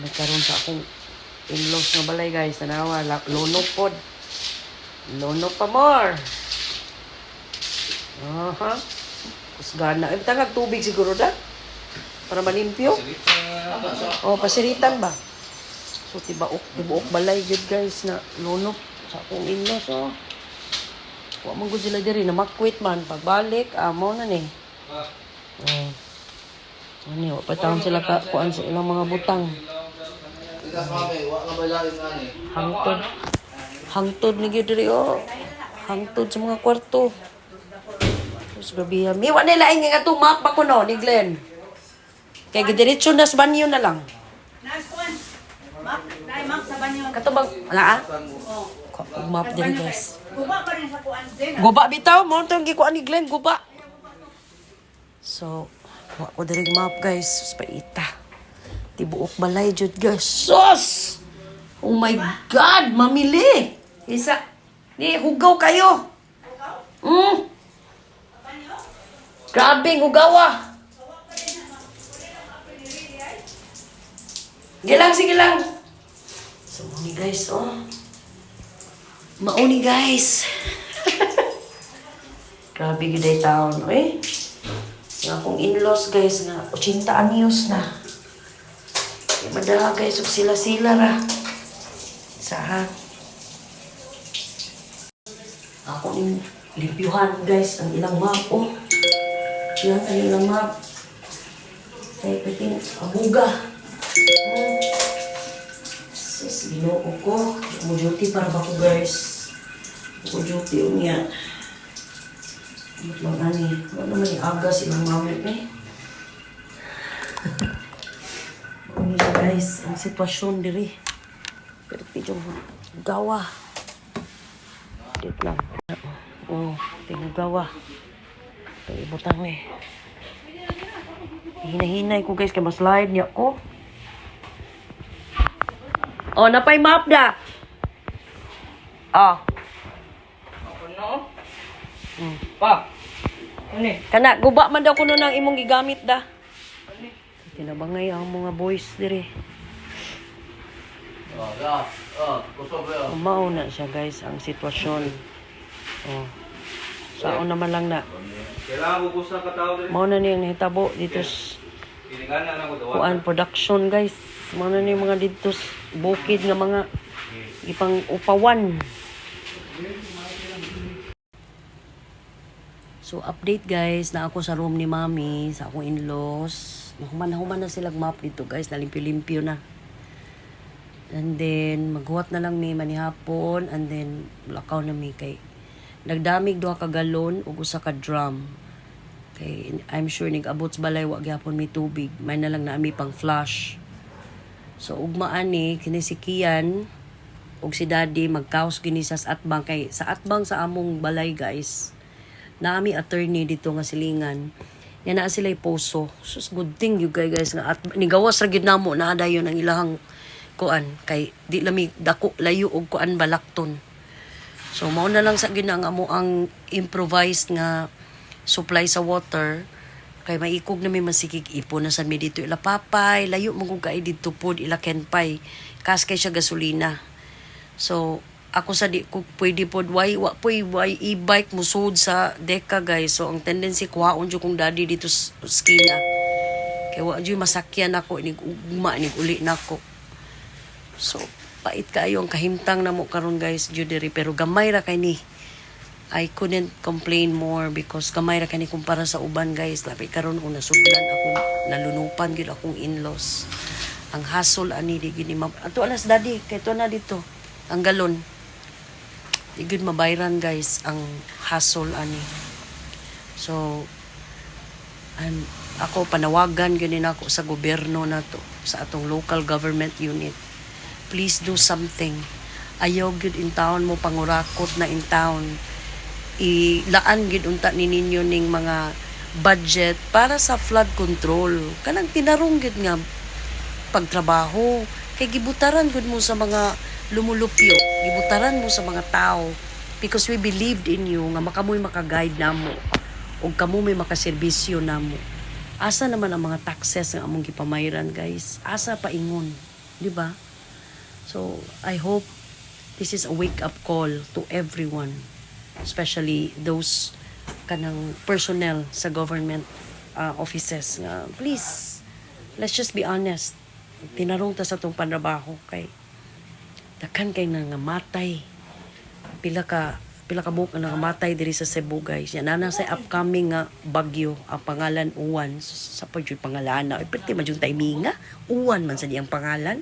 nagkaroon sa akong in-laws nga balay guys. Tanawa, lono pod. Lono pa more. Aha. Kusgana. Ay, tangag tubig siguro da. Para malimpyo. Oh, pasiritan ba? So, tibaok, tibuok balay gud guys na lono sa akong in-laws. Oh. Wa man gud sila diri na makwit man pagbalik amo na ni. Oh. Ano, wa pa taon sila ka kuan sa ilang mga butang. Hangtod. Hangtod ni gyud diri oh. Hangtod sa mga kwarto. Tapos grabe yan. Mi wa nila ingin nga map pa ko no ni Glenn. Kaya gidiretso na sa banyo na lang. Map, dahil map sa banyo. Katubang, wala ah? Oh. Ko- Map diri guys. Guba pa rin sa kuan din. Guba bitaw mo tong gikuan ni Glenn guba. So, wa ko diri map guys, paita. Tibuok balay jud guys. Sus! Oh my god, mamili. Isa. Ni hugaw kayo. Mm. Grabe hugawa. Sige lang, sige lang. So, mauni guys, oh. Mauni guys. Grabe gid ay taon, eh. Nga akong in-laws guys nga 80 anyos na. Di madala guys ug sila-sila ra. Sa Ako ning limpyuhan guys ang ilang map oh. Yan ang ilang map. Kay pitin abuga. Sis, ginoo ko. Mo duty para ba ko guys. Mo duty unya. Ano lang ani? Ano naman yung aga silang mamit eh. Ano siya guys, ang sitwasyon diri. Pero medyo gawa. Dit lang. Oh, tingog gawa. Ito ibutang eh. Hinahinay ko guys, kay mas slide niya ko. Oh, napay map da. Oh. Ano? Hmm. Pa. Ano eh? Kana, guba man daw kuno nang imong gigamit da. Tinabangay ang mga boys dire. Oh. Oh, kusog ya. Umao na siya guys ang sitwasyon. Oh. Sao naman lang na. Kailangan ko gusto ka tao din. Mao na dito sa Pilinganan ako daw. kuan production guys. Mao na ni mga dito bukid nga mga ipang upawan. So update guys na ako sa room ni Mami sa akong in-laws. Nahuman-human na sila map dito guys, nalimpyo-limpyo na. And then maghuwat na lang mi manihapon and then lakaw na mi kay nagdamig duha ka galon ug usa ka drum. Kay I'm sure nig-abot sa balay wa gyapon mi tubig. May na lang na mi pang flush. So ugmaan ni kini si ug si Daddy magkaos gini sa atbang kay sa atbang sa among balay guys. Naami attorney dito nga silingan. Yan na sila poso. Sus good thing you guys guys nga. At nigawas ra gid namo na dayon ang ilahang kuan. Kay di lami dako layo og kuan balakton. So mao na lang sa ginang amo ang improvised nga supply sa water. Kay maikog na may masikig ipo na sa mi dito ila papay layo mo kung kay dito pod ila kenpay. Kas kay siya gasolina. So ako sa di ko pwede pod why wa poy why e-bike mo sud sa deka guys. So ang tendency kuhaon jud kong daddy dito sa skina. Kay wa jud masakyan ako nig ugma nig uli nako. So pait kaayo ang kahimtang namo karon guys jud pero gamay ra kay ni. I couldn't complain more because gamay ra kani kumpara sa uban guys. Labi karon kung nasudlan ako nalunupan gid akong in-laws. Ang hassle ani di ma ato alas daddy kay to na dito. Ang galon di gid mabayran guys ang hassle ani. So I'm, ako panawagan gyud ako sa gobyerno nato sa atong local government unit. Please do something. Ayaw gyud in town mo pangurakot na in town. Ilaan gid unta ni ninyo ning mga budget para sa flood control. Kanang tinarong gid nga pagtrabaho. Kay gibutaran gud mo sa mga lumulupyo gibutaran mo sa mga tao because we believed in you nga makamoy maka-guide namo ug kamo may makaserbisyo namo asa naman ang mga taxes nga among gipamayran guys asa pa ingon di ba? So, I hope this is a wake-up call to everyone, especially those kanang personnel sa government uh, offices. nga, please, let's just be honest. Tinarong ta sa itong panrabaho kay Dakan kay nangamatay. Pila ka pila ka buok nga nangamatay diri sa Cebu guys. Yan na sa upcoming nga bagyo ang pangalan Uwan sa pa jud pangalan na. Pwede man jud timinga. Uwan man sa diyang pangalan.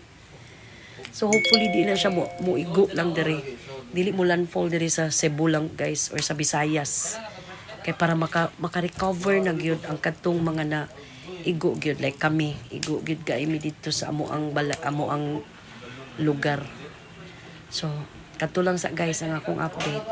So hopefully di na siya mo, mo lang diri. Dili mo landfall diri sa Cebu lang guys or sa Visayas. Kay para maka maka-recover na gyud ang kadtong mga na igo gyud like kami igo gyud kaimi dito sa amo ang bala, amo ang lugar. So, kato lang sa guys ang akong update.